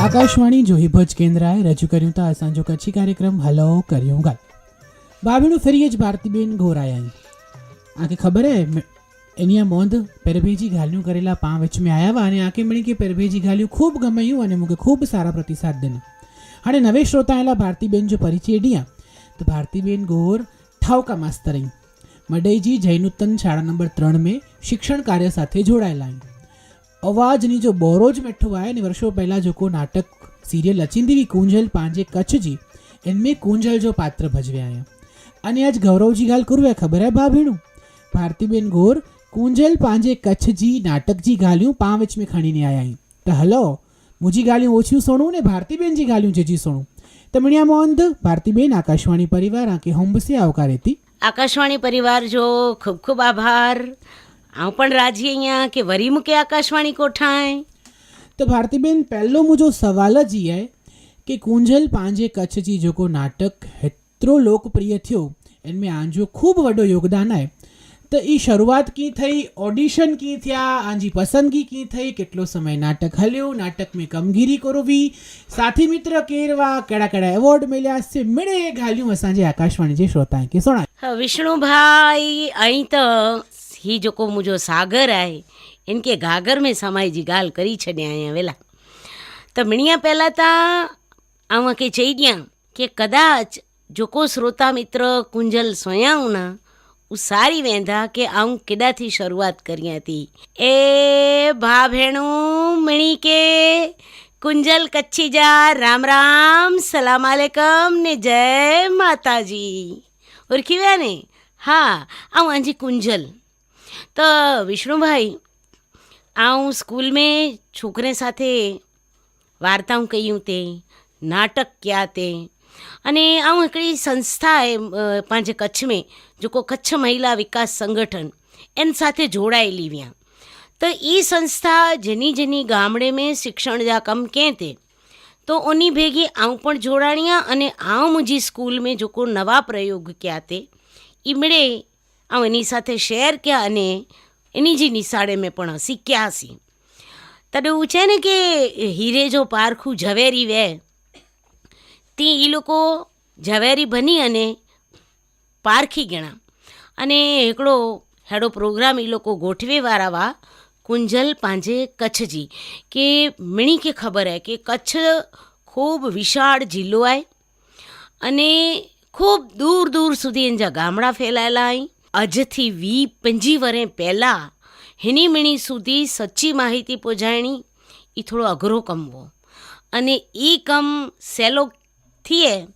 આકાશવાણી જોહી ભજ કેન્દ્રાએ રજૂ કર્યું હતા સાંજો કચ્છી કાર્યક્રમ હલો કર્યું ગાય બાબીનું ફરી જ ભારતીબેન ઘોરાયા આકે ખબર હે, મે- એની મોંધ પેરભેજી ઘાલ્યું કરેલા પાં વચ મેં વા અને આકે મળી કે પેરભેજી ઘાલ્યું ખૂબ ગમ્યું અને મૂકે ખૂબ સારા પ્રતિસાદ દેના. અને નવે શ્રોતા આયેલા ભારતીબેન જો પરિચય ડિયા, તો ભારતીબેન ગોર ઠાવકા માસ્તર મડઈજી જૈનુતન શાળા નંબર ત્રણ में શિક્ષણ કાર્ય સાથે જોડાયેલા અવાજની જો બોરો જ મીઠો आहे ને વર્ષો પહેલાં जेको નાટક, સિરિયલ અચિંદીવી, કુંજલ, પાંજે કચ્છ જી એનમે કુંજલ જો પાત્ર ભજવ્યા હે. અને આજ ગૌરવજી ગાલ કરવે, ખબર હે ભાભીણું ભારતીબેન ગોર, કુંજલ, પાંજે કચ્છ જી નાટક जी ગાલ્યું પા વિચ મે ખણીને આયા હી. તો હલો, મુજી ગાલ્યું ઓછ્યું સોણું ને ભારતીબેન જી ગાલ્યું જે જી સોણું તમણિયા મોંધ ભારતીબેન, આકાશવાણી પરિવાર આંકે હોમ્બસે આવકારેતી આકાશવાણી પરિવાર જો ખૂબ ખૂબ આભાર. આવ પણ રાજી અહીંયા કે વરી મૂકે આકાશવાણી કોઠાય? તો ભારતીબેન પહેલો મુજો સવાલ જ એ કે કુંજલ પાંજે કચ્છજી જોકો નાટક હેતરો લોકપ્રિય થયો એનમે આંજો ખૂબ વડો યોગદાન આય. તો એ શરૂઆત કી થઈ ઓડિશન કી થયા આંજી પસંદગી કી થઈ કેટલો સમય નાટક હલ્યું નાટક મેં કમગીરી કરવી સાથી મિત્ર કેરવા કેડા કેડા એવોર્ડ મળ્યા છે મેળે ઘાલ્યું અસાંજે આકાશવાણી જે શ્રોતા કે સોણા વિષ્ણુભાઈ અહીં તો ही जेको मुंहिंजो सागर आहे इनखे घाघर में समाए जी ॻाल्हि करी छॾिया आहियां वेला त मिणीअ पहिला त आव्हां खे चई ॾियां की कदाच जेको श्रोता मित्र कुंजल सोयाऊं न ઉસારી વેંધા કે આઉં કેડાથી શરૂઆત કરી હતી એ ભા ભેણું મણી કે કુંજલ કચ્છી જા રામ રામ સલામ આલેકમ ને જય માતાજી ઓળખી વ્યા ને હા આઉં આજી કુંજલ तो विष्णु भाई आऊँ स्कूल में छोकरे સાથે વાર્તાઓ કહ્યું તે, નાટક ક્યાં તે? અને આવું એકડી સંસ્થા એ પાંજે કચ્છ મેં, જો કો કચ્છ મહિલા વિકાસ સંગઠન, એન સાથે જોડાયેલી વ્યાં. તો એ સંસ્થા જેની જેની ગામડે મેં શિક્ષણ જા કમ કે તે, તો ઓની ભેગી આવું પણ જોડાણ્યા અને આવું મુજી સ્કૂલ મેં જો કો નવા પ્રયોગ ક્યાં તે ઈમડે આવું એની સાથે શેર ક્યાં અને એની જે નિશાળે મેં પણ હસી ક્યાં હસી? તને એવું છે ને કે હીરે જો પારખું ઝવેરી વે, તે એ લોકો ઝવેરી બની અને પારખી ગણા. અને એકડો હેડો પ્રોગ્રામ એ લોકો ગોઠવે વારાવા કુંજલ પાંજે કચ્છજી. કે મણી કે ખબર હે કે કચ્છ ખૂબ વિશાળ જિલ્લો આય અને ખૂબ દૂર દૂર સુધી એના ગામડા ફેલાયેલા અહીં આજથી વી પંજી વરે પહેલાં હેણીમીણી સુધી સચ્ચી માહિતી પહોંચાણી એ થોડો અઘરો કમવો અને એ કમ સેલો થીએ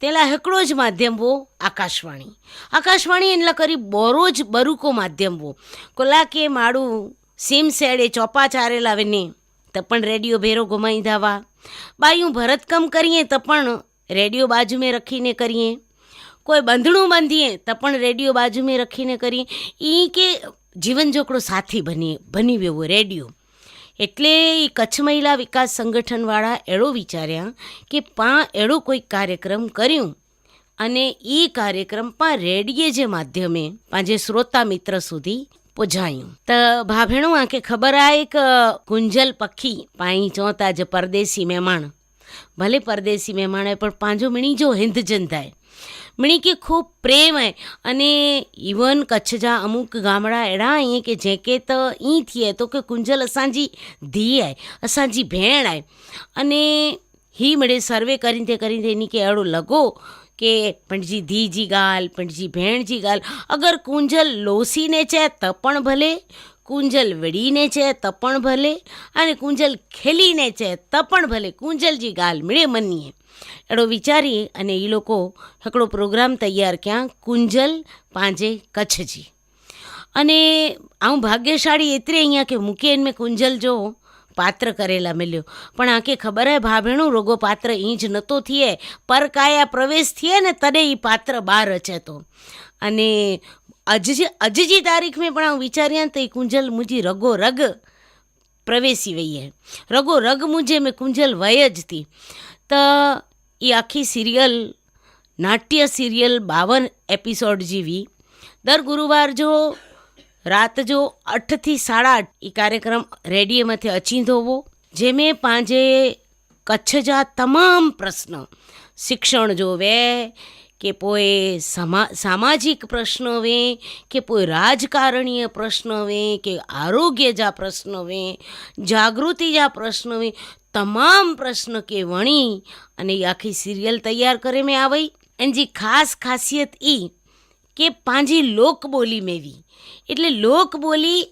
તેલા હેકડો જ માધ્યમ વો આકાશવાણી. આકાશવાણી એટલા કરી બોરો જ બરુકો માધ્યમ વો કોલા કે માડું સેમ સેડે ચોપા ચારેલા વેને તપણ રેડિયો ભેરો ગુમાઈ દાવા બાયું ભરતકમ કરીએ તપણ રેડિયો બાજુ મેં રખીને કરીએ. કોઈ બંધણું બાંધીએ તો પણ રેડિયો બાજુ મેં રખીને કરી. એ કે જીવન જોકડો સાથી બની બની ગયો રેડિયો. એટલે એ કચ્છ મહિલા વિકાસ સંગઠનવાળા એળો વિચાર્યા કે પા એળો કોઈ કાર્યક્રમ કર્યું અને એ કાર્યક્રમ પા રેડિયે જે માધ્યમે પાંજે શ્રોતા મિત્ર સુધી પોજાયું તો ભાભેણું, આંખે ખબર આ એક ગુંજલ પખી પાઈ ચોંતા જ પરદેશી મહેમાણ ભલે પરદેશી મહેમાણે પણ પાંજો મીણી જો હિંદ જન થાય. મણે કે ખૂબ પ્રેમ હે અને ઇવન કચ્છ जा अमुक गामड़ा अहिड़ा आहिनि की जंहिंखे त ईअं थिए थो की कुंजल असांजी धीउ आहे असांजी भेण आहे अने ही मिड़े सर्वे करींदे करींदे इन खे अहिड़ो लॻो की पंहिंजी धीउ जी ॻाल्हि पंहिंजी भेण जी ॻाल्हि अगरि कुंजल लोसी ने चए त पण भले કુંજલ વિડીને છે તો પણ ભલે અને કુંજલ ખેલીને છે તો પણ ભલે કુંજલ જી ગાલ મળે મનીએ એડો વિચારી અને એ લોકો હિકड़ો પ્રોગ્રામ તૈયાર કયા? કુંજલ પાંજે કચ્છજી. અને આવું ભાગ્યશાળી એતરે અહીંયા કે મૂકીએ મેં કુંજલ જો પાત્ર કરેલા મળ્યો પણ આંખે ખબર હે ભાભેણું, રોગો પાત્ર ઈંજ નહોતો થયે, પર કાયા પ્રવેશ થયે ને તને એ પાત્ર બહાર રચેતો અને અજજી અજજી તારીખ મેં પણ હું વિચાર્યા તો એ કુંજલ મુજી રગો રગ પ્રવેશી વઈએ રગો રગ મુજે મેં કુંજલ વય જ હતી તો એ આખી સિરિયલ, નાટ્ય સિરિયલ બાવન એપિસોડ જેવી. દર ગુરુવાર જો, રાત જો આઠથી સાડા આઠ એ કાર્યક્રમ રેડિયોમાંથી અચી ધોવો જેમે પાંજે કચ્છ જા તમામ પ્રશ્ન શિક્ષણ જોવે કે કોઈ સમા, સામાજિક પ્રશ્ન વે, કે કોઈ રાજકારણીય પ્રશ્ન વે, કે આરોગ્ય જા પ્રશ્ન વે, જાગૃતિ જા પ્રશ્ન વે, તમામ પ્રશ્ન કે વણી અને આખી સિરિયલ તૈયાર કરે મેં આવી અને જે ખાસ ખાસિયત એ કે પાંજી લોકબોલી મેવી. એટલે લોકબોલી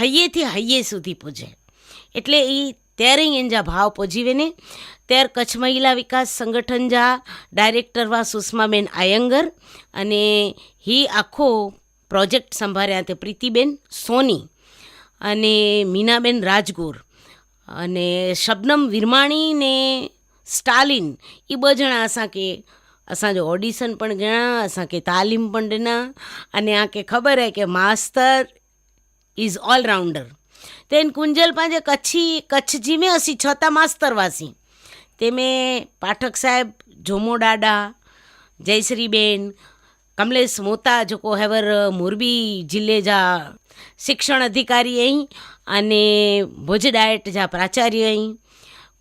હૈયેથી હૈયે સુધી પૂજે. એટલે એ ત્યારે એંજા ભાવ પહોંચીવે ને. ત્યારે કચ્છ મહિલા વિકાસ સંગઠન જા ડાયરેક્ટર વા સુષ્માબેન આયંગર અને હી આખો પ્રોજેક્ટ સંભાળ્યા તે પ્રીતિબેન સોની અને મીનાબેન રાજગોર અને શબનમ વિરમાણી ને સ્ટાલિન એ ॿ ॼणा असांखे असांजो ऑडिशन पण ॼणा असांखे तालीम पण ॾिना अने आके ख़बर आहे की मास्तर इज़ ऑलराउंडर तेन कुंजल पंहिंजे कच्छी कच्छ जी में असीं छह मास्तर हुआसीं તે મેં પાઠક સાહેબ જોમો ડાડા, જયશ્રીબેન, કમલેશ મોતા જોકો હેવર, મોરબી જિલ્લે જા શિક્ષણ અધિકારી અહીં અને ભુજ ડાયટ જા પ્રાચાર્ય અહીં.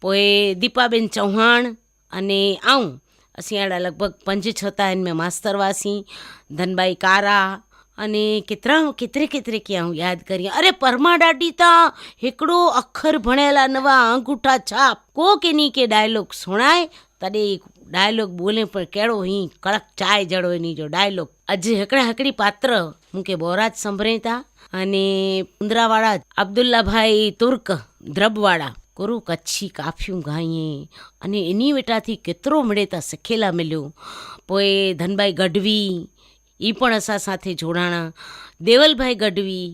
પોએ દીપાબેન ચૌહાણ અને આઉં. અસિયાળા લગભગ પંજ છતા એન મેં માસ્તરવાસી, ધનબાઈ કારા અને કેતરા કેતરે કેતરે ક્યાં હું યાદ કરીએ અરે પરમાડાટી તા, હિકડો અખર ભણેલા નવા અંગૂઠા છાપ. કો કે ની કે ડાયલોગ સુણાય? તને ડાયલોગ બોલે પણ કેળો હી કડક ચાય જડો એની જો ડાયલોગ. આજે હકડા હકડી પાત્ર, હું કે બોરાજ સંભળેતા અને ઉંદરાવાળા અબ્દુલ્લાભાઈ તુર્ક, દ્રબવાળા. કોરું કચ્છી કાફ્યું ગાઈએ. અને એની વેટાથી કેતરો મળેતા શીખેલા મળ્યું પોએ ધનભાઈ ગઢવી એ પણ અસા સાથે જોડાણા. દેવલભાઈ ગઢવી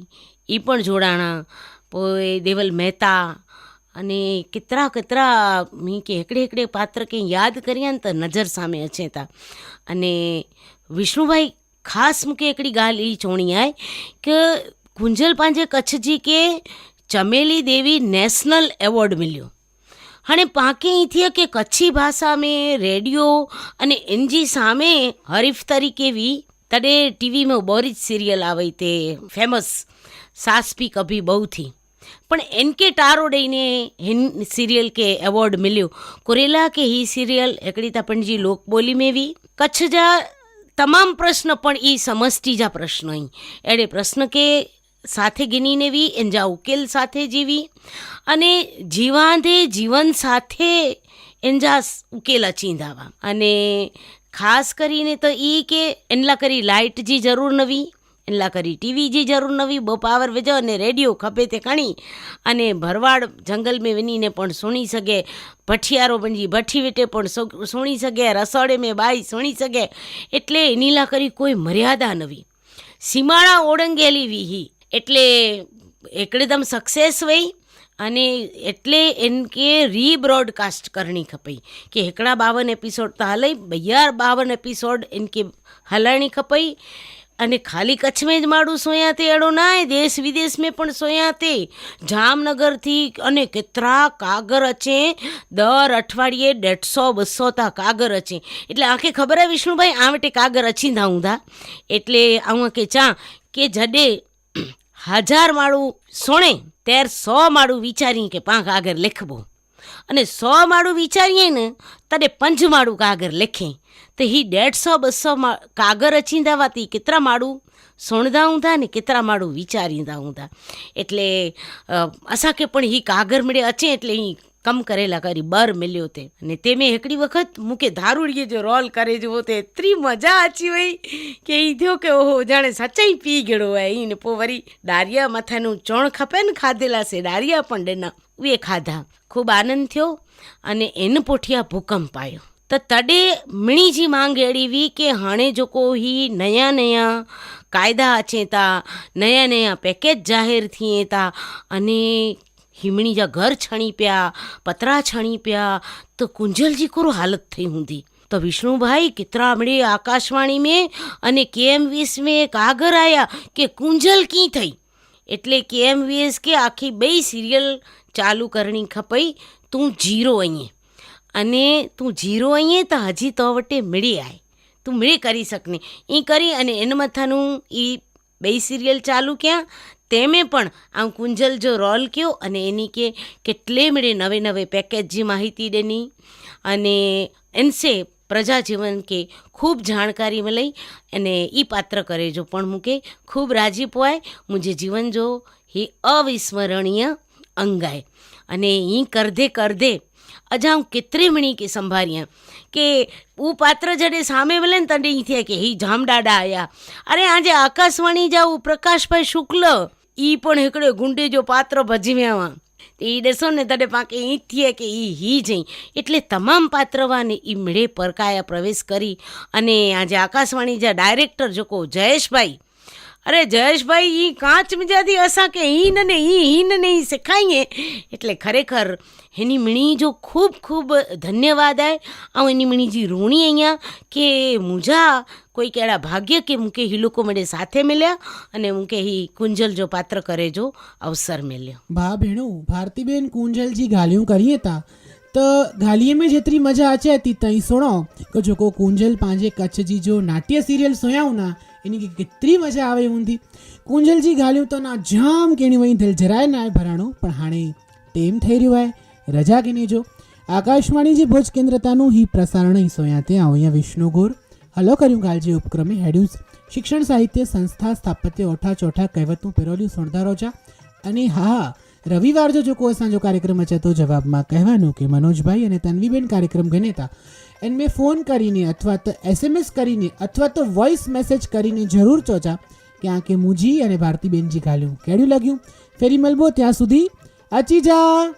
એ પણ જોડાણા. પોએ દેવલ મહેતા અને કેટલા કેટલા મેં કે એકડે એકડે પાત્ર કે યાદ કર્યા ને તો નજર સામે અચેતા. અને વિષ્ણુભાઈ ખાસ મૂકે એકડી ગાલ એ ચોણી આય કે ગુંજલ પાંજે કચ્છજી કે ચમેલી દેવી નેશનલ એવોર્ડ મળ્યો અને પાકે અહીંથી કે કચ્છી ભાષા મેં રેડિયો અને એનજી સામે હરીફ તરીકે વી તॾहिं ટીવી में બોરી જ સિરિયલ આવે તે ફેમસ સાસ પી કભી બહુ થી પણ એન કે ટારોડેને हिन सीरियल खे अवॉर्ड मिलियो कुरेला के ही सीरियल हिकिड़ी त पंहिंजी लोक ॿोली में हुई कच्छ जा तमामु प्रश्न पण ई समष्टि जा प्रश्न हुई अहिड़े प्रश्न खे સાથે ગિનીને વી એના ઉકેલ સાથે જીવી અને જીવાંધે જીવન સાથે એના ઉકેલ અચીંદાવા અને ખાસ કરીને તો એ કે એટલા કરી લાઇટ જે જરૂર નવી એટલા કરી ટીવી જે જરૂર નવી, બહુ પાવર વિજો અને રેડિયો ખપે તે ખણી અને ભરવાડ જંગલ મેં વનીને પણ સુણી શકે, ભઠિયારો બનજી ભઠ્ઠી વેટે પણ સુણી શકે, રસોડે મેં બાઈ સુણી શકે, એટલે નીલા કરી કોઈ મર્યાદા નવી. સીમાડા ઓળંગેલી વિહી, એટલે એકદમ સક્સેસ વઈ અને એટલે એનકે રીબ્રોડકાસ્ટ કરણી ખપઈ. કે હેકડા બાવન એપિસોડ તો હલઈ, બૈયાર બાવન એપિસોડ એનકે હલાણી ખપઈ. અને ખાલી કચ્છ મેં જ માડું સોયાતે અડો નાય, દેશ વિદેશ મેં પણ સોયાતે જામનગરથી અને કેટલા કાગર અચે, દર અઠવાડિયે દેઢસો, બસો તા કાગર અચે. એટલે આંખે ખબર હે વિષ્ણુભાઈ, આ માટે કાગર અચી ધાઉં ધા એટલે આવું કે ચા, કે જડે હજાર માળું સોણે ત્યારે સો માળું વિચારીએ કે પાંખ આગળ લેખબો. અને સો માળું વિચારીએ ને ત્યારે પંચ માળું કાગર લેખે. તો હી દેઢસો બસો કાગર અચિંદાવાતી કેટલા માળું? સોણદા ઊંધા ને કેટલા માળું વિચારીંદા ઊંધા. એટલે અસાંखे પણ હી કાગર મળે અચે એટલે અહીં કમ કરેલા કરી, બર મેલ્યો તે. અને તે મેં એકડી વખત મૂકે ધારુડીએ જો રોલ કરે જુઓ તે એટલી મજા આચી હોય કે એ થયો કે ઓહો, જાણે સચાઈ પી ગયેલો હોય. એને પો વરી ડારિયા માથાનું ચણ ખપે ને ખાધેલા છે ડારિયા પણ ડેના એ ખાધા. ખૂબ આનંદ થયો અને એને પોઠિયા ભૂકંપ આવ્યો તો તડે મિણીજી માંગ એળીવી કે હાણે જો કોઈ નયા નયા કાયદા અચે તા નયા નયા પેકેજ જાહેર થઈએ તા અને हिमणी जा घर छणी पिया पतरा छणी पिया त कुंजल जी कहिड़ो हालत થઈ हूंदी તો વિષ્ણુભાઈ કેતરા મળે આકાશવાણી में અને કેએમવીએસ में કાગર આયા કે કુંજલ કી થઈ એટલે કેએમવીએસ કે આખી બે સિરિયલ ચાલુ કરણી ખપઈ તું જીરો અહીંયા અને તું જીરો અહીંયા त હજી તો વટે मिड़ी आहे તું मिड़ी કરી શકને એ કરી અને એન મથાનું એ બે સિરિયલ ચાલુ કયા તેમે પણ આમ કુંજલ જો રોલ કયો અને એની કે કેટલે મળે નવે નવે પેકેજની માહિતી દેની અને એનસે પ્રજાજીવન કે ખૂબ જાણકારી મળી અને એ પાત્ર કરે જો પણ મૂકે. ખૂબ રાજી પોવાય. મુજે જીવન જો હી અવિસ્મરણીય અંગાય. અને ઈ કરધે કરધે અજા હું કેતરે મણી કે સંભાળ્યા કે હું પાત્ર જડે સામે મળે ને તને એ થયા કે હી જામડાડા આયા. અરે આજે આકાશવાણી જાઉં, પ્રકાશભાઈ શુક્લ એ પણ હિકડે ગુંડે જો પાત્ર ભજવ્યામાં એ ડસો ને તને પાકે ઈ થયે કે ઈ હી જઈ. એટલે તમામ પાત્રવાને એ મેળે પરકાયા પ્રવેશ કરી. અને આજે આકાશવાણી જે ડાયરેક્ટર જોકો જયેશભાઈ અરે જયેશભાઈ એ કાચ મિજાથી અસાંકે હીન ને ઈ હીન ને ઈ શીખાઈએ? એટલે ખરેખર, એની મીણી જો ખૂબ ખૂબ ધન્યવાદ આય. આવું એની મીણીજી ઋણી અહીંયા કે મુજા કોઈ કેળા ભાગ્ય કે મૂકે હી લોકો મને સાથે મળ્યા અને મૂકે હી કુંજલ જો પાત્ર કરે જો, અવસર મળ્યો ભા ભેણો, ભારતીબેન કુંજલજી ગાલિયું કરીએ તા. તો ગાલિયે મેં જેતરી મજા આચે હતી તઈ સુણો. કે જો કો કુંજલ પાંજે કચ્છ જી જો નાટ્ય સિરિયલ સુયાઉ ના એની કે કેટલી મજા આવે ઊંધી. કુંજલજી ગાલ્યું તો ના જામ કેણી વહી થયેલ જરાય ના ભરાણું, પણ હાણે તેમ થઈ રહ્યું હોય રજા કે નહીં જો? આકાશવાણીજી ભુજ કેન્દ્રતાનું હી પ્રસારણ હી સોયા તે અહીંયા વિષ્ણુગુર હલો કર્યું ગાલજી ઉપક્રમે હેડ્યુસ શિક્ષણ સાહિત્ય સંસ્થા સ્થાપત્ય ઓઠા ચોઠા કહેવતનું પેરોલ્યું સોણધારોજા અને હા રવિવાર જો જો કોઈ સાંજો કાર્યક્રમ રચાતો જવાબમાં કહેવાનું કે મનોજભાઈ અને તન્વીબેન કાર્યક્રમ ગણેતા મેં ફોન કરીને અથવા તો એસએમએસ કરીને અથવા તો વોઇસ મેસેજ કરીને જરૂર ચોચા કે આ કે મુજી અને ભારતીબેનજી ગાલ્યું કેડ્યું લાગ્યું? ફેરી મળબો ત્યાં સુધી અચી જા!